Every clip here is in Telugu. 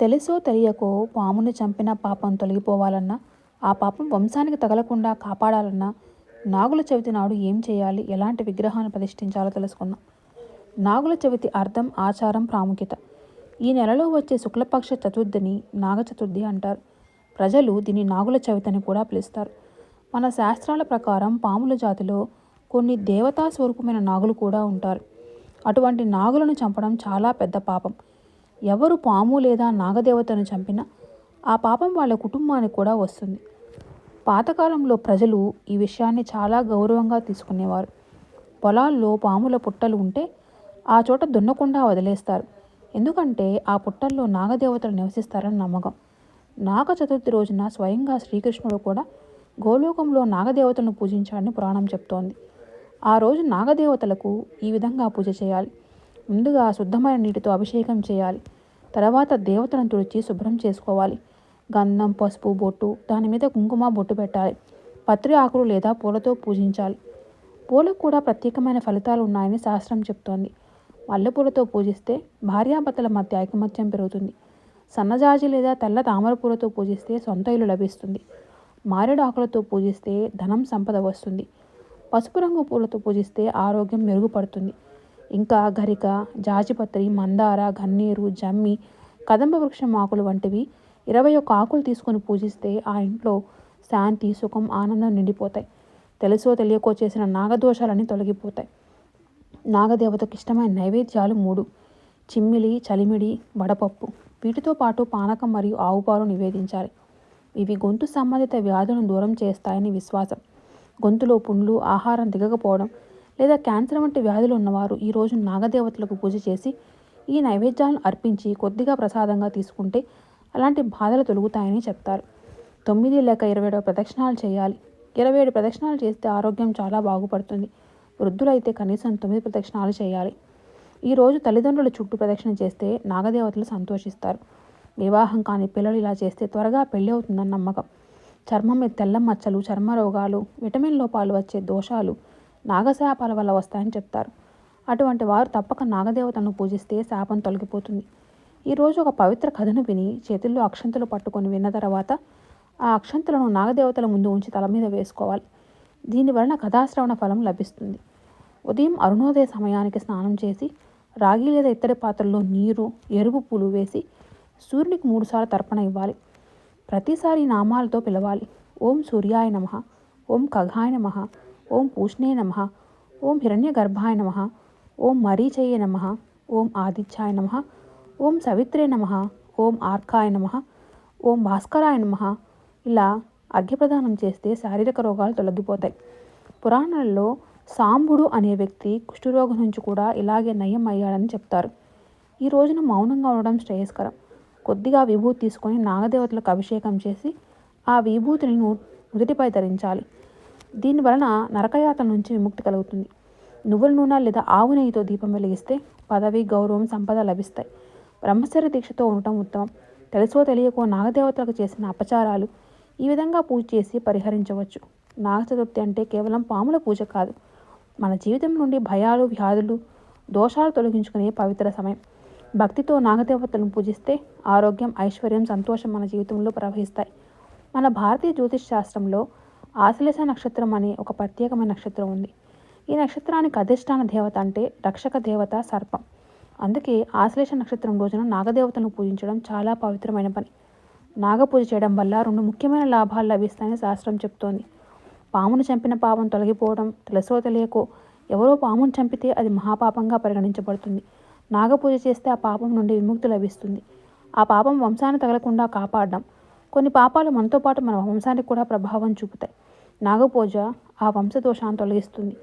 తెలుసో తెలియకో పామును చంపిన పాపం తొలగిపోవాలన్నా ఆ పాపం వంశానికి తగలకుండా కాపాడాలన్నా నాగుల చవితి నాడు ఏం చేయాలి ఎలాంటి విగ్రహాన్ని ప్రతిష్ఠించాలో తెలుసుకుందాం. నాగుల చవితి అర్థం ఆచారం ప్రాముఖ్యత. ఈ నెలలో వచ్చే శుక్లపక్ష చతుర్థిని నాగ చతుర్థి అంటారు. ప్రజలు దీన్ని నాగుల చవితి అని కూడా పిలుస్తారు. మన శాస్త్రాల ప్రకారం పాముల జాతిలో కొన్ని దేవతా స్వరూపమైన నాగులు కూడా ఉంటారు. అటువంటి నాగులను చంపడం చాలా పెద్ద పాపం. ఎవరు పాము లేదా నాగదేవతను చంపినా ఆ పాపం వాళ్ళ కుటుంబానికి కూడా వస్తుంది. పాతకాలంలో ప్రజలు ఈ విషయాన్ని చాలా గౌరవంగా తీసుకునేవారు. పొలాల్లో పాముల పుట్టలు ఉంటే ఆ చోట దున్నకుండా వదిలేస్తారు. ఎందుకంటే ఆ పుట్టల్లో నాగదేవతలు నివసిస్తారని నమ్మకం. నాగ చతుర్థి రోజున స్వయంగా శ్రీకృష్ణుడు కూడా గోలోకంలో నాగదేవతలను పూజించాడని పురాణం చెప్తోంది. ఆ రోజు నాగదేవతలకు ఈ విధంగా పూజ చేయాలి. ముందుగా శుద్ధమైన నీటితో అభిషేకం చేయాలి. తర్వాత దేవతలను తుడిచి శుభ్రం చేసుకోవాలి. గంధం పసుపు బొట్టు దాని మీద కుంకుమ బొట్టు పెట్టాలి. పత్రి ఆకులు లేదా పూలతో పూజించాలి. పూలకు కూడా ప్రత్యేకమైన ఫలితాలు ఉన్నాయని శాస్త్రం చెప్తోంది. మల్లెపూలతో పూజిస్తే భార్యాభర్తల మధ్య ఐకమత్యం పెరుగుతుంది. సన్నజాజి లేదా తెల్ల తామర పూలతో పూజిస్తే సొంత ఇల్లు లభిస్తుంది. మారేడు ఆకులతో పూజిస్తే ధనం సంపద వస్తుంది. పసుపు రంగు పూలతో పూజిస్తే ఆరోగ్యం మెరుగుపడుతుంది. ఇంకా గరిక జాజిపత్రి మందార గన్నేరు జమ్మి కదంబ వృక్షం ఆకులు వంటివి ఇరవై ఒక్క ఆకులు తీసుకొని పూజిస్తే ఆ ఇంట్లో శాంతి సుఖం ఆనందం నిండిపోతాయి. తెలుసో తెలియకో చేసిన నాగదోషాలన్నీ తొలగిపోతాయి. నాగదేవతకు ఇష్టమైన నైవేద్యాలు మూడు. చిమ్మిలి చలిమిడి వడపప్పు. వీటితో పాటు పానకం మరియు ఆవుపాలు నివేదించాలి. ఇవి గొంతు సంబంధిత వ్యాధులను దూరం చేస్తాయని విశ్వాసం. గొంతులో పుండ్లు ఆహారం దిగకపోవడం లేదా క్యాన్సర్ వంటి వ్యాధులు ఉన్నవారు ఈరోజు నాగదేవతలకు పూజ చేసి ఈ నైవేద్యాలను అర్పించి కొద్దిగా ప్రసాదంగా తీసుకుంటే అలాంటి బాధలు తొలుగుతాయని చెప్తారు. తొమ్మిది లేక ఇరవై ఏడు ప్రదక్షిణాలు చేయాలి. ఇరవై ఏడు ప్రదక్షిణాలు చేస్తే ఆరోగ్యం చాలా బాగుపడుతుంది. వృద్ధులైతే కనీసం తొమ్మిది ప్రదక్షిణాలు చేయాలి. ఈరోజు తల్లిదండ్రుల చుట్టూ ప్రదక్షిణ చేస్తే నాగదేవతలు సంతోషిస్తారు. వివాహం కాని పిల్లలు ఇలా చేస్తే త్వరగా పెళ్ళి అవుతుందని నమ్మకం. చర్మం మీద తెల్ల మచ్చలు చర్మ రోగాలు విటమిన్ లోపాలు వచ్చే దోషాలు నాగశాపాల వల్ల వస్తాయని చెప్తారు. అటువంటి వారు తప్పక నాగదేవతను పూజిస్తే శాపం తొలగిపోతుంది. ఈరోజు ఒక పవిత్ర కథను విని చేతుల్లో అక్షంతలు పట్టుకొని విన్న తర్వాత ఆ అక్షంతలను నాగదేవతల ముందు ఉంచి తల మీద వేసుకోవాలి. దీని వలన కథాశ్రవణ ఫలం లభిస్తుంది. ఉదయం అరుణోదయ సమయానికి స్నానం చేసి రాగి లేదా ఇత్తడి పాత్రలో నీరు ఎరుపు పూలు వేసి సూర్యునికి మూడుసార్లు తర్పణ ఇవ్వాలి. ప్రతిసారి నామాలతో పిలవాలి. ఓం సూర్యాయ నమ ఓం ఖగాయ నమ ఓం పూష్ణే నమ. ఓం హిరణ్య గర్భాయ నమ. ఓం మరీచయ నమ. ఓం ఆదిత్యాయ నమ. ఓం సవిత్రే నమ. ఓం ఆర్కాయ నమ. ఓం భాస్కరాయ నమ. ఇలా అర్ఘ్యప్రదానం చేస్తే శారీరక రోగాలు తొలగిపోతాయి. పురాణాల్లో సాంబుడు అనే వ్యక్తి కుష్ఠరోగం నుంచి కూడా ఇలాగే నయం అయ్యాడని చెప్తారు. ఈ రోజున మౌనంగా ఉండడం శ్రేయస్కరం. కొద్దిగా విభూతి తీసుకొని నాగదేవతలకు అభిషేకం చేసి ఆ విభూతిని నుదుటిపై ధరించాలి. దీని వలన నరకయాతన నుంచి విముక్తి కలుగుతుంది. నువ్వుల నూనె లేదా ఆవు నెయ్యితో దీపం వెలిగిస్తే పదవి గౌరవం సంపద లభిస్తాయి. బ్రహ్మచర్య దీక్షతో ఉండటం ఉత్తమం. తెలుసో తెలియకో నాగదేవతలకు చేసిన అపచారాలు ఈ విధంగా పూజ చేసి పరిహరించవచ్చు. నాగ చతుర్థి అంటే కేవలం పాముల పూజ కాదు. మన జీవితం నుండి భయాలు వ్యాధులు దోషాలు తొలగించుకునే పవిత్ర సమయం. భక్తితో నాగదేవతలను పూజిస్తే ఆరోగ్యం ఐశ్వర్యం సంతోషం మన జీవితంలో ప్రవహిస్తాయి. మన భారతీయ జ్యోతిష్ శాస్త్రంలో ఆశ్లేష నక్షత్రం అనే ఒక ప్రత్యేకమైన నక్షత్రం ఉంది. ఈ నక్షత్రానికి అధిష్టాన దేవత అంటే రక్షక దేవత సర్పం. అందుకే ఆశ్లేష నక్షత్రం రోజున నాగదేవతను పూజించడం చాలా పవిత్రమైన పని. నాగపూజ చేయడం వల్ల రెండు ముఖ్యమైన లాభాలు లభిస్తాయని శాస్త్రం చెప్తోంది. పామును చంపిన పాపం తొలగిపోవడం తెలుసో తెలియకో ఎవరో పామును చంపితే అది మహాపాపంగా పరిగణించబడుతుంది. నాగపూజ చేస్తే ఆ పాపం నుండి విముక్తి లభిస్తుంది. ఆ పాపం వంశాన్ని తగలకుండా కాపాడడం కొన్ని పాపాలు మనతో పాటు మన వంశానికి కూడా ప్రభావం చూపుతాయి. నాగపూజ ఆ వంశదోషాన్ని తొలగిస్తుంది.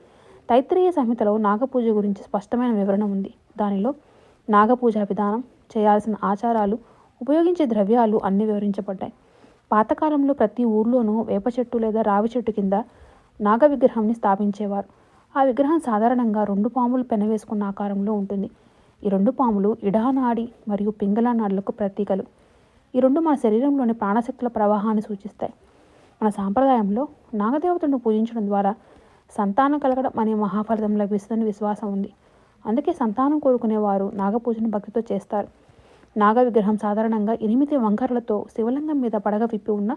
తైత్రీయ సంహితలో నాగపూజ గురించి స్పష్టమైన వివరణ ఉంది. దానిలో నాగపూజ విధానం చేయాల్సిన ఆచారాలు ఉపయోగించే ద్రవ్యాలు అన్నీ వివరించబడ్డాయి. పాతకాలంలో ప్రతి ఊర్లోనూ వేప చెట్టు లేదా రావి చెట్టు కింద నాగ విగ్రహాన్ని స్థాపించేవారు. ఆ విగ్రహం సాధారణంగా రెండు పాములు పెనవేసుకున్న ఆకారంలో ఉంటుంది. ఈ రెండు పాములు ఇడానాడి మరియు పింగళ నాడులకు ప్రతీకలు. ఈ రెండు మన శరీరంలోని ప్రాణశక్తుల ప్రవాహాన్ని సూచిస్తాయి. మన సాంప్రదాయంలో నాగదేవతను పూజించడం ద్వారా సంతానం కలగడం అనే మహాఫలితం లభిస్తుందని విశ్వాసం ఉంది. అందుకే సంతానం కోరుకునేవారు నాగపూజను భక్తితో చేస్తారు. నాగ విగ్రహం సాధారణంగా ఎనిమిది వంకరలతో శివలింగం మీద పడగ విప్పి ఉన్న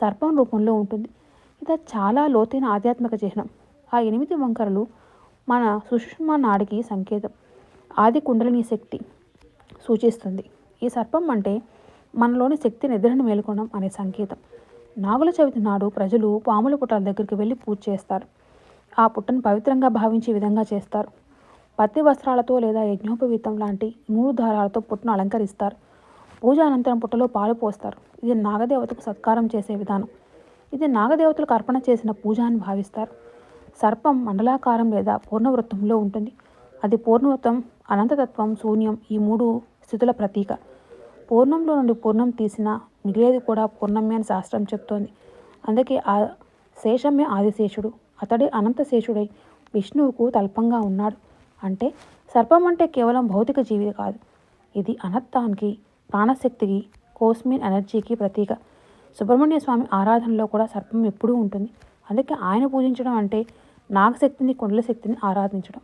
సర్పం రూపంలో ఉంటుంది. ఇది చాలా లోతైన ఆధ్యాత్మిక చిహ్నం. ఆ ఎనిమిది వంకరలు మన సుషుష్మ నాడికి సంకేతం. ఆది కుండలిని శక్తి సూచిస్తుంది. ఈ సర్పం అంటే మనలోని శక్తి నిద్రను మేల్కొనడం అనే సంకేతం. నాగుల చవితి నాడు ప్రజలు పాముల పుట్టల దగ్గరికి వెళ్ళి పూజ చేస్తారు. ఆ పుట్టను పవిత్రంగా భావించే విధంగా చేస్తారు. పత్తి వస్త్రాలతో లేదా యజ్ఞోపవీతం లాంటి నూరు దారాలతో పుట్టను అలంకరిస్తారు. పూజ అనంతరం పుట్టలో పాలు పోస్తారు. ఇది నాగదేవతకు సత్కారం చేసే విధానం. ఇది నాగదేవతలకు అర్పణ చేసిన పూజ అని భావిస్తారు. సర్పం మండలాకారం లేదా పూర్ణవృత్తంలో ఉంటుంది. అది పూర్ణవృత్తం అనంతతత్వం శూన్యం ఈ మూడు స్థితుల ప్రతీక. పూర్ణంలో నుండి పూర్ణం తీసినా మిగిలేది కూడా పూర్ణమే అని శాస్త్రం చెప్తోంది. అందుకే ఆ శేషమే ఆదిశేషుడు. అతడే అనంతశేషుడై విష్ణువుకు తల్పంగా ఉన్నాడు. అంటే సర్పం అంటే కేవలం భౌతిక జీవి కాదు. ఇది అనత్తానికి ప్రాణశక్తికి కోస్మిన్ ఎనర్జీకి ప్రతీక. సుబ్రహ్మణ్య స్వామి ఆరాధనలో కూడా సర్పం ఎప్పుడూ ఉంటుంది. అందుకే ఆయన పూజించడం అంటే నాగశక్తిని కుండల శక్తిని ఆరాధించడం.